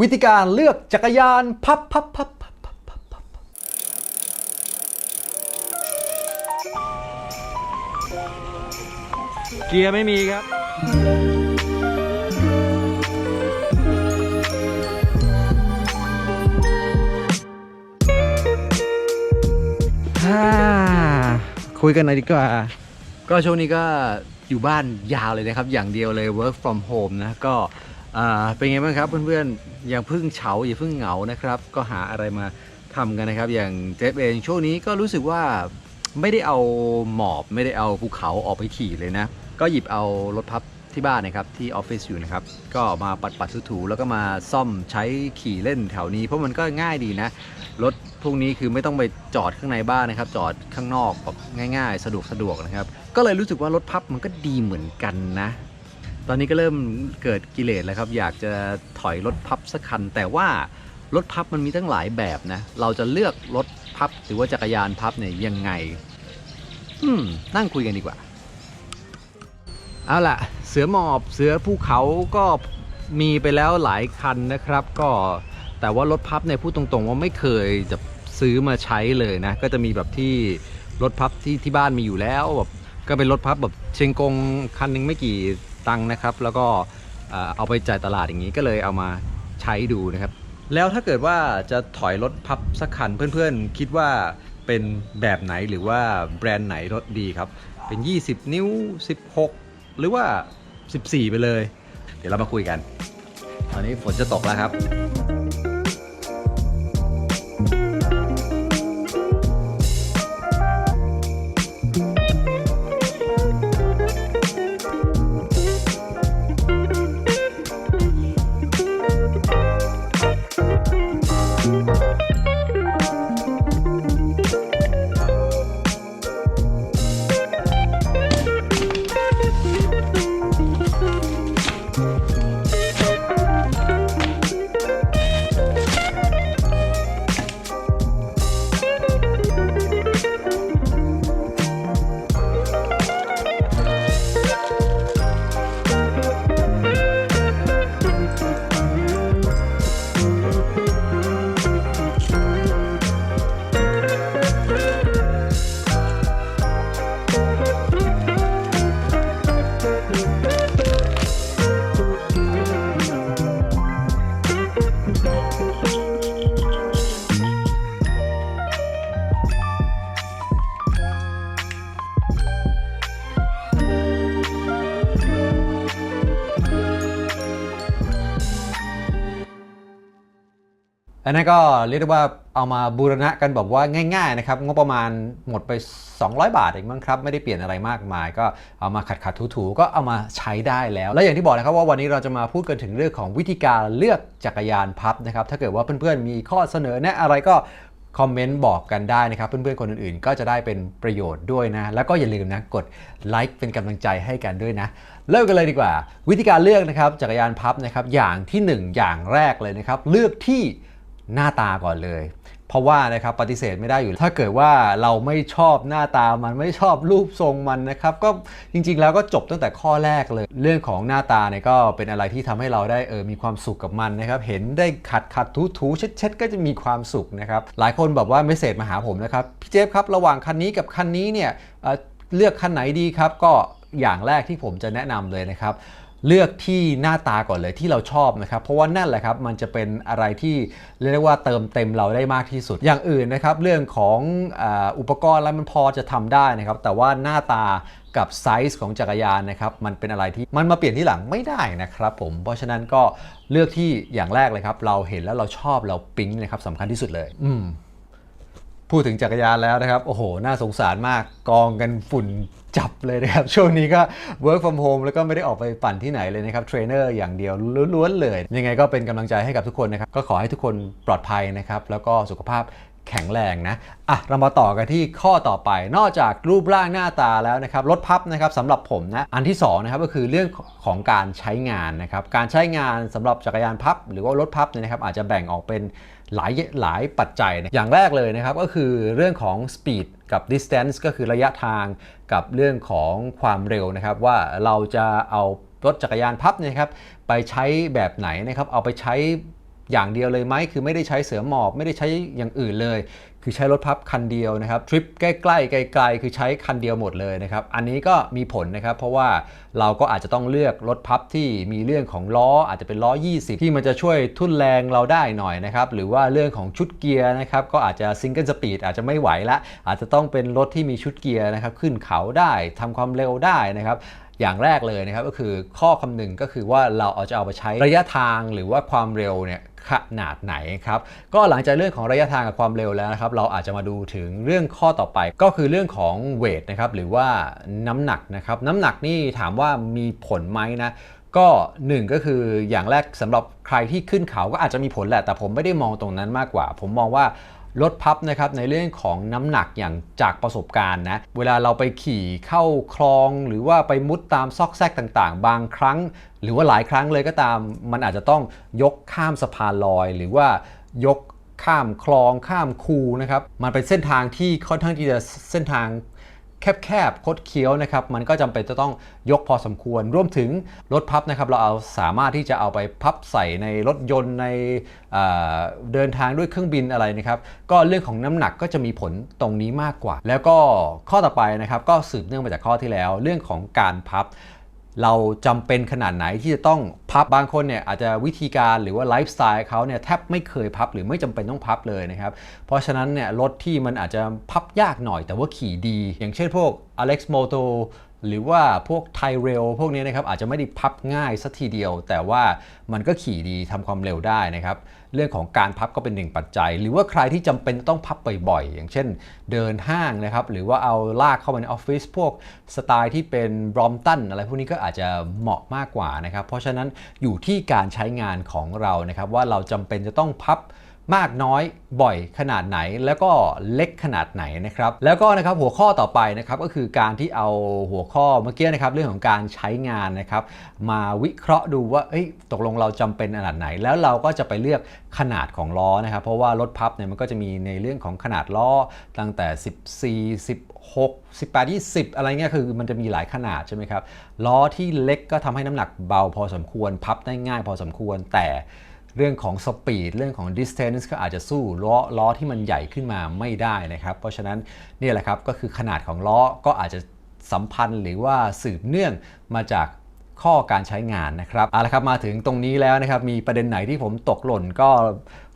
วิธีการเลือกจักรยานพับพับพับพับพับพับพับเกียร์ไม่มีครับ ฮ่า คุยกันหน่อยดีกว่า ก็ช่วงนี้ก็อยู่บ้านยาวเลยนะครับ อย่างเดียวเลย work from home นะก็ อ่าเป็นไงบ้างครับเพื่อนๆอย่าเพิ่งเฉาอย่าเพิ่งเหงานะครับ ก็หาอะไรมาทำกันนะครับ อย่างเจฟเองช่วงนี้ก็รู้สึกว่าไม่ได้เอาหมอบไม่ได้เอาภูเขาออกไปขี่เลยนะ ก็หยิบเอารถพับที่บ้านนะครับที่ออฟฟิศอยู่นะครับก็มาปัดปัดๆถูๆแล้วก็มาซ่อมใช้ขี่เล่นแถวนี้ เพราะมันก็ง่ายดีนะรถพวกนี้คือไม่ต้องไปจอดข้างในบ้านนะครับ จอดข้างนอกแบบง่าย ๆ สะดวกสะดวกนะครับ ก็เลยรู้สึกว่ารถพับมันก็ดีเหมือนกันนะ ตอนนี้ก็เริ่มเกิดกิเลสแล้วครับ อยากจะถอยรถพับสักคัน แต่ว่ารถพับมันมีตั้งหลายแบบนะ เราจะเลือกรถพับหรือว่าจักรยานพับเนี่ยยังไง อืม นั่งคุยกันดีกว่า เอาล่ะ เสือหมอบเสือภูเขาก็มีไปแล้วหลายคันนะครับ ก็แต่ว่ารถพับเนี่ยพูดตรงๆ ว่าไม่เคยจะซื้อมาใช้เลยนะ ก็จะมีแบบที่รถพับที่ที่บ้านมีอยู่แล้วแบบก็เป็นรถพับแบบเชียงกงคันหนึงไม่กี่ ตังค์นะครับ แล้วก็เอาไปจ่ายตลาดอย่างนี้ก็เลยเอามาใช้ดูนะครับ แล้วถ้าเกิดว่าจะถอยรถพับสักคันเพื่อนๆ คิดว่าเป็นแบบไหนหรือว่าแบรนด์ไหนรถดีครับ เป็น 20 นิ้ว 16 หรือว่า 14 ไปเลย เดี๋ยวเรามาคุยกัน ตอนนี้ฝนจะตกแล้วครับ อันนั้นก็เรียกได้ว่าเอามาบูรณะกันแบบว่าง่ายๆนะครับงบประมาณหมดไป 200 บาทเองมั้งครับ ไม่ได้เปลี่ยนอะไรมากมาย ก็เอามาขัดขัดถูๆก็เอามาใช้ได้แล้ว และอย่างที่บอกนะครับว่าวันนี้เราจะมาพูดกันถึงเรื่องของวิธีการเลือกจักรยานพับนะครับถ้าเกิดว่าเพื่อนๆมีข้อเสนอแนะอะไรก็คอมเมนต์บอกกันได้นะครับ เพื่อนๆ คนอื่นๆ ก็จะได้เป็นประโยชน์ด้วยนะ แล้วก็อย่าลืมนะ กดไลค์เป็นกำลังใจให้กันด้วยนะ เริ่มกันเลยดีกว่า วิธีการเลือกนะครับจักรยานพับนะครับอย่างที่หนึ่งอย่างแรกเลยนะครับ เลือกที่ หน้าตาก่อนเลย เพราะว่านะครับปฏิเสธไม่ได้อยู่ ถ้าเกิดว่าเราไม่ชอบหน้าตามันไม่ชอบรูปทรงมันนะครับ ก็จริงๆแล้วก็จบตั้งแต่ข้อแรกเลย เรื่องของหน้าตาเนี่ยก็เป็นอะไรที่ทำให้เราได้เออมีความสุขกับมันนะครับ เห็นได้ขัดขัดถูถูเช็ดเช็ดก็จะมีความสุขนะครับ หลายคนแบบว่าไม่เสจมาหาผมนะครับพี่เจฟครับระหว่างคันนี้กับคันนี้เนี่ยเเลือกคันไหนดีครับก็อย่างแรกที่ผมจะแนะนำเลยนะครับ เลือกที่หน้าตาก่อนเลยที่เราชอบนะครับ เพราะว่านั่นแหละครับมันจะเป็นอะไรที่เรียกว่าเติมเต็มเราได้มากที่สุด อย่างอื่นนะครับเรื่องของอ,อุปกรณ์อะไรมันพอจะทำได้นะครับ แต่ว่าหน้าตากับไซส์ของจักรยานนะครับมันเป็นอะไรที่มันมาเปลี่ยนที่หลังไม่ได้นะครับผมเพราะฉะนั้นก็เลือกที่อย่างแรกเลยครับ เราเห็นแล้วเราชอบเราปิ๊งนะครับสำคัญที่สุดเลย อืม พูดถึงจักรยานแล้วนะครับ โอ้โห น่าสงสารมากกองกันฝุ่นจับเลยนะครับ ช่วงนี้ก็ work from home แล้วก็ไม่ได้ออกไปปั่นที่ไหนเลยนะครับเทรนเนอร์อย่างเดียวล้วนๆเลย ยังไงก็เป็นกำลังใจให้กับทุกคนนะครับ ก็ขอให้ทุกคนปลอดภัยนะครับ แล้วก็สุขภาพแข็งแรงนะ อะ เรามาต่อกันที่ข้อต่อไป นอกจากรูปร่างหน้าตาแล้วนะครับรถพับนะครับสำหรับผมนะ อันที่สองนะครับก็คือเรื่องของการใช้งานนะครับ การใช้งานสำหรับจักรยานพับ หรือว่ารถพับเนี่ยนะครับอาจจะแบ่งออกเป็น หลายหลายปัจจัยนะอย่างแรกเลยนะครับก็คือเรื่องของ speed กับ distance ก็คือระยะทางกับเรื่องของความเร็วนะครับ ว่าเราจะเอารถจักรยานพับนะครับไปใช้แบบไหนนะครับเอาไปใช้อย่างเดียวเลยไหมคือไม่ได้ใช้เสือหมอบไม่ได้ใช้อย่างอื่นเลย คือใช้รถพับคันเดียวนะครับทริปใกล้ๆไกลๆคือใช้คันเดียวหมดเลยนะครับอันนี้ก็มีผลนะครับ เพราะว่าเราก็อาจจะต้องเลือกรถพับที่มีเรื่องของล้ออาจจะเป็นล้อ 20 ที่มันจะช่วยทุ่นแรงเราได้หน่อยนะครับหรือว่าเรื่องของชุดเกียร์นะครับก็อาจจะซิงเกิลสปีดอาจจะไม่ไหวละ อาจจะต้องเป็นรถที่มีชุดเกียร์นะครับขึ้นเขาได้ทำความเร็วได้นะครับอย่างแรกเลยนะครับก็คือข้อคำหนึ่งก็คือว่าเราเอาจะเอาไปใช้ระยะทางหรือว่าความเร็วเนี่ย ขนาดไหนครับก็หลังจากเรื่องของระยะทางกับความเร็วแล้วนะครับเราอาจจะมาดูถึงเรื่องข้อต่อไปก็คือเรื่องของเวทนะครับหรือว่าน้ำหนักนะครับน้ำหนักนี่ถามว่ามีผลไหมนะก็หนึ่งก็คืออย่างแรกสำหรับใครที่ขึ้นเขาก็อาจจะมีผลแหละ แต่ผมไม่ได้มองตรงนั้นมากกว่า ผมมองว่า รถพับนะครับในเรื่องของน้ำหนักอย่างจากประสบการณ์นะเวลาเราไปขี่เข้าคลองหรือว่าไปมุดตามซอกแซกต่างๆ บางครั้ง หรือว่าหลายครั้งเลยก็ตาม มันอาจจะต้องยกข้ามสะพานลอย หรือว่ายกข้ามคลองข้ามคูนะครับมันเป็นเส้นทางที่ค่อนข้างที่จะเส้นทาง แคบๆคดเคี้ยวนะครับ มันก็จำเป็นจะต้องยกพอสมควร รวมถึงรถพับนะครับ เราเอาสามารถที่จะเอาไปพับใส่ในรถยนต์ในเเดินทางด้วยเครื่องบินอะไรนะครับ ก็เรื่องของน้ำหนักก็จะมีผลตรงนี้มากกว่า แล้วก็ข้อต่อไปนะครับ ก็สืบเนื่องมาจากข้อที่แล้ว เรื่องของการพับ เราจำเป็นขนาดไหนที่จะต้องพับบางคนเนี่ยอาจจะวิธีการหรือว่าไลฟ์สไตล์เขาเนี่ยแทบไม่เคยพับหรือไม่จำเป็นต้องพับเลยนะครับ เพราะฉะนั้นเนี่ยรถที่มันอาจจะพับยากหน่อยแต่ว่าขี่ดี อย่างเช่นพวก Alex Moto หรือว่าพวกไทเรลพวกนี้นะครับอาจจะไม่ได้พับง่ายสัทีเดียว แต่ว่ามันก็ขี่ดีทำความเร็วได้นะครับ เรื่องของการพับก็เป็นหนึ่งปัจจัย หรือว่าใครที่จำเป็นต้องพับบ่อยๆ อย่างเช่น เดินห้างนะครับหรือว่าเอาลากเข้ามาในออฟฟิศพวกสไตล์ที่เป็นบรอมตันอะไรพวกนี้ก็อาจจะเหมาะมากกว่านะครับเพราะฉะนั้นอยู่ที่การใช้งานของเรานะครับว่าเราจำเป็นจะต้องพับ มากน้อยบ่อยขนาดไหน แล้วก็เล็กขนาดไหนนะครับ แล้วก็นะครับหัวข้อต่อไปนะครับก็คือการที่เอาหัวข้อเมื่อกี้นะครับเรื่องของการใช้งานนะครับ มาวิเคราะห์ดูว่าตกลงเราจำเป็นขนาดไหน แล้วเราก็จะไปเลือกขนาดของล้อนะครับ เพราะว่ารถพับเนี่ยมันก็จะมีในเรื่องของขนาดล้อตั้งแต่ 14 16 18 20 อะไรเงี้ยคือมันจะมีหลายขนาดใช่ไหมครับล้อที่เล็กก็ทำให้น้ำหนักเบาพอสมควร พับได้ง่ายพอสมควรแต่ เรื่องของสปีดเรื่องของ distance ก็อาจจะสู้ล้อล้อที่มันใหญ่ขึ้นมาไม่ได้นะครับ เพราะฉะนั้นนี่แหละครับก็คือขนาดของล้อก็อาจจะสัมพันธ์หรือว่าสืบเนื่องมาจากข้อการใช้งานนะครับเอาละครับมาถึงตรงนี้แล้วนะครับ มีประเด็นไหนที่ผมตกหล่นก็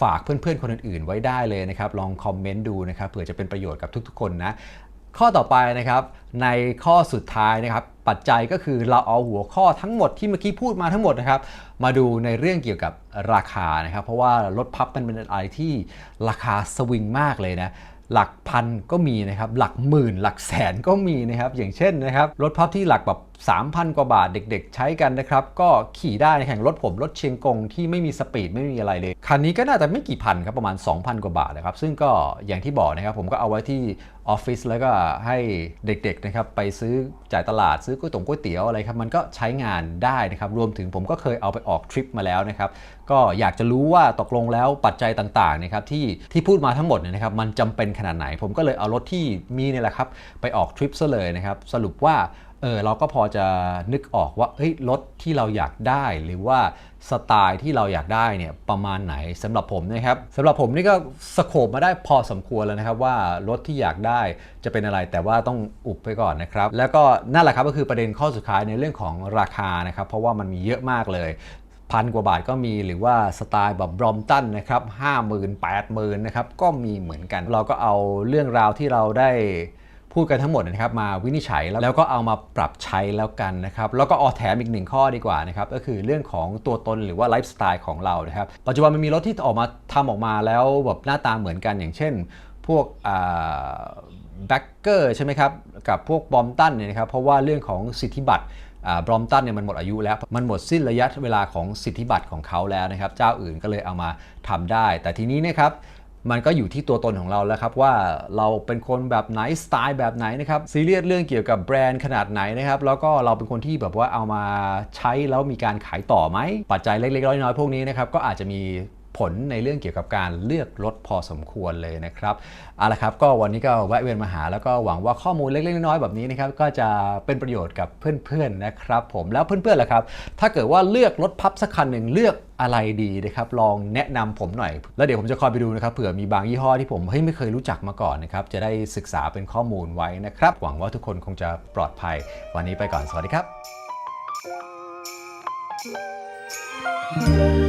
ฝากเพื่อนๆคนอื่นๆ ไว้ได้เลยนะครับ ลองคอมเมนต์ดูนะครับเผื่อจะเป็นประโยชน์กับทุกๆ คนนะ ข้อต่อไปนะครับในข้อสุดท้ายนะครับ ปัจจัยก็คือเราเอาหัวข้อทั้งหมดที่เมื่อกี้พูดมาทั้งหมดนะครับ มาดูในเรื่องเกี่ยวกับราคานะครับ เพราะว่ารถพับมันเป็นอะไรที่ราคาสวิงมากเลยนะหลักพันก็มีนะครับ หลักหมื่น หลักแสนก็มีนะครับ อย่างเช่นนะครับ รถพับที่หลักแบบ 3,000 กว่าบาทเด็กๆ ใช้กันนะครับ ก็ขี่ได้ในแข่งรถผมรถเชียงกงที่ไม่มีสปีดไม่มีอะไรเลย คันนี้ก็น่าจะไม่กี่พันครับประมาณ 2,000 กว่าบาทนะครับ ซึ่งก็อย่างที่บอกนะครับผมก็เอาไว้ที่ออฟฟิศแล้วก็ให้เด็กๆนะครับไปซื้อจ่ายตลาดซื้อก๋วยตงก๋วยเตี๋ยวอะไรครับมันก็ใช้งานได้นะครับรวมถึงผมก็เคยเอาไปออกทริปมาแล้วนะครับก็อยากจะรู้ว่าตกลงแล้วปัจจัยต่างๆนะครับที่ที่พูดมาทั้งหมดเนี่ยนะครับมันจำเป็นขนาดไหน ผมก็เลยเอารถที่มีเนี่ยแหละครับไปออกทริปซะเลยนะครับสรุปว่า เออเราก็พอจะนึกออกว่าเฮ้ยรถที่เราอยากได้หรือว่าสไตล์ที่เราอยากได้เนี่ยประมาณไหนสำหรับผมนะครับสำหรับผมนี่ก็สโคบมาได้พอสมควรแล้วนะครับว่ารถที่อยากได้จะเป็นอะไรแต่ว่าต้องอุบไปก่อนนะครับ แล้วก็นั่นแหละครับก็คือประเด็นข้อสุดท้ายในเรื่องของราคานะครับ เพราะว่ามันมีเยอะมากเลยพันกว่าบาทก็มีหรือว่าสไตล์แบบบรอมตันนะครับห้าหมื่นแปดหมื่นนะครับก็มีเหมือนกัน เราก็เอาเรื่องราวที่เราได้ พูดกันทั้งหมดนะครับมาวินิจฉัยแล้วก็เอามาปรับใช้แล้วกันนะครับแล้วก็ออแถมอีกหนึ่งข้อดีกว่านะครับก็คือเรื่องของตัวตนหรือว่าไลฟ์สไตล์ของเรานะครับปัจจุบันมันมีรถที่ออกมาทำออกมาแล้วแบบหน้าตาเหมือนกันอย่างเช่น พวกแบ็กเกอร์ใช่ไหมครับกับพวกบอมตันเนี่ยนะครับเพราะว่าเรื่องของสิทธิบัตรบรอมตันเนี่ยมันหมดอายุแล้ว มันหมดสิ้นระยะเวลาของสิทธิบัตรของเขาแล้วนะครับ เจ้าอื่นก็เลยเอามาทำได้ แต่ทีนี้นะครับ มันก็อยู่ที่ตัวตนของเราแล้วครับว่าเราเป็นคนแบบไหนสไตล์แบบไหนนะครับซีเรียสเรื่องเกี่ยวกับแบรนด์ขนาดไหนนะครับแล้วก็เราเป็นคนที่แบบว่าเอามาใช้แล้วมีการขายต่อไหมปัจจัยเล็กๆน้อยๆพวกนี้นะครับก็อาจจะมี ผลในเรื่องเกี่ยวกับการเลือกรถพอสมควรเลยนะครับเอาละครับก็วันนี้ก็แวะเวียนมาหา แล้วก็หวังว่าข้อมูลเล็กๆน้อยๆแบบนี้นะครับก็จะเป็นประโยชน์กับเพื่อนๆนะครับผมแล้วเพื่อนๆล่ะครับ ถ้าเกิดว่าเลือกรถพับสักคันหนึ่งเลือกอะไรดีนะครับลองแนะนำผมหน่อย แล้วเดี๋ยวผมจะคอยไปดูนะครับเผื่อมีบางยี่ห้อที่ผมเฮ้ยไม่เคยรู้จักมาก่อนนะครับจะได้ศึกษาเป็นข้อมูลไว้นะครับหวังว่าทุกคนคงจะปลอดภัย วันนี้ไปก่อนสวัสดีครับ